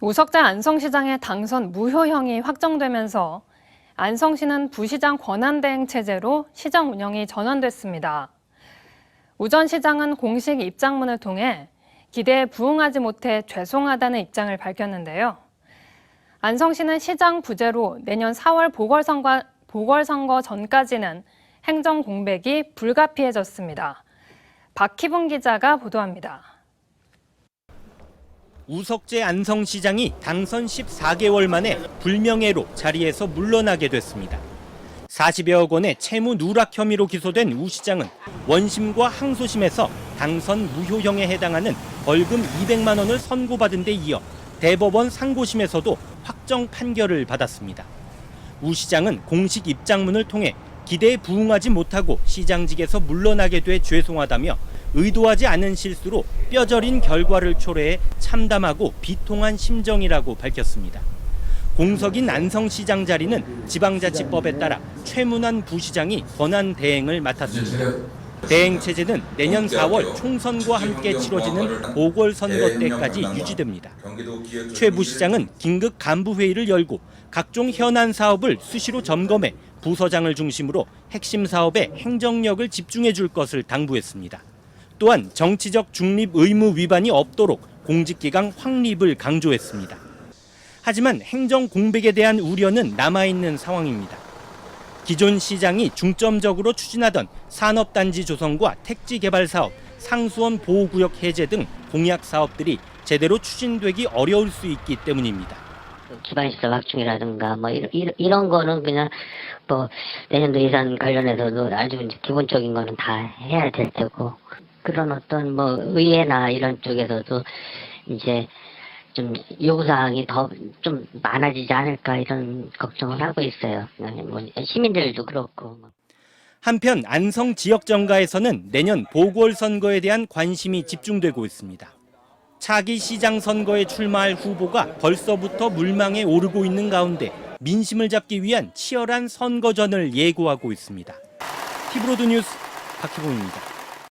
우석재 안성시장의 당선 무효형이 확정되면서 안성시는 부시장 권한대행 체제로 시장 운영이 전환됐습니다. 우 전 시장은 공식 입장문을 통해 기대에 부응하지 못해 죄송하다는 입장을 밝혔는데요. 안성시는 시장 부재로 내년 4월 보궐선거, 보궐선거 전까지는 행정 공백이 불가피해졌습니다. 박희분 기자가 보도합니다. 우석재 안성시장이 당선 14개월 만에 불명예로 자리에서 물러나게 됐습니다. 40여억 원의 채무 누락 혐의로 기소된 우 시장은 원심과 항소심에서 당선 무효형에 해당하는 벌금 200만 원을 선고받은 데 이어 대법원 상고심에서도 확정 판결을 받았습니다. 우 시장은 공식 입장문을 통해 기대에 부응하지 못하고 시장직에서 물러나게 돼 죄송하다며 의도하지 않은 실수로 뼈저린 결과를 초래해 참담하고 비통한 심정이라고 밝혔습니다. 공석인 안성시장 자리는 지방자치법에 따라 최문환 부시장이 권한 대행을 맡았습니다. 대행 체제는 내년 4월 총선과 함께 치러지는 보궐선거 때까지 유지됩니다. 최 부시장은 긴급 간부회의를 열고 각종 현안 사업을 수시로 점검해 부서장을 중심으로 핵심 사업에 행정력을 집중해 줄 것을 당부했습니다. 또한 정치적 중립 의무 위반이 없도록 공직기강 확립을 강조했습니다. 하지만 행정 공백에 대한 우려는 남아있는 상황입니다. 기존 시장이 중점적으로 추진하던 산업단지 조성과 택지 개발 사업, 상수원 보호구역 해제 등 공약 사업들이 제대로 추진되기 어려울 수 있기 때문입니다. 기반시설 확충이라든가 뭐 이런, 이런, 거는 그냥 뭐 내년도 예산 관련해서도 아주 기본적인 거는 다 해야 될 테고 그런 어떤 뭐 의회나 이런 쪽에서도 이제 좀 요구사항이 더 좀 많아지지 않을까 이런 걱정을 하고 있어요. 뭐 시민들도 그렇고. 뭐. 한편 안성 지역 정가에서는 내년 보궐선거에 대한 관심이 집중되고 있습니다. 차기 시장 선거에 출마할 후보가 벌써부터 물망에 오르고 있는 가운데 민심을 잡기 위한 치열한 선거전을 예고하고 있습니다. 티브로드 뉴스 박희봉입니다.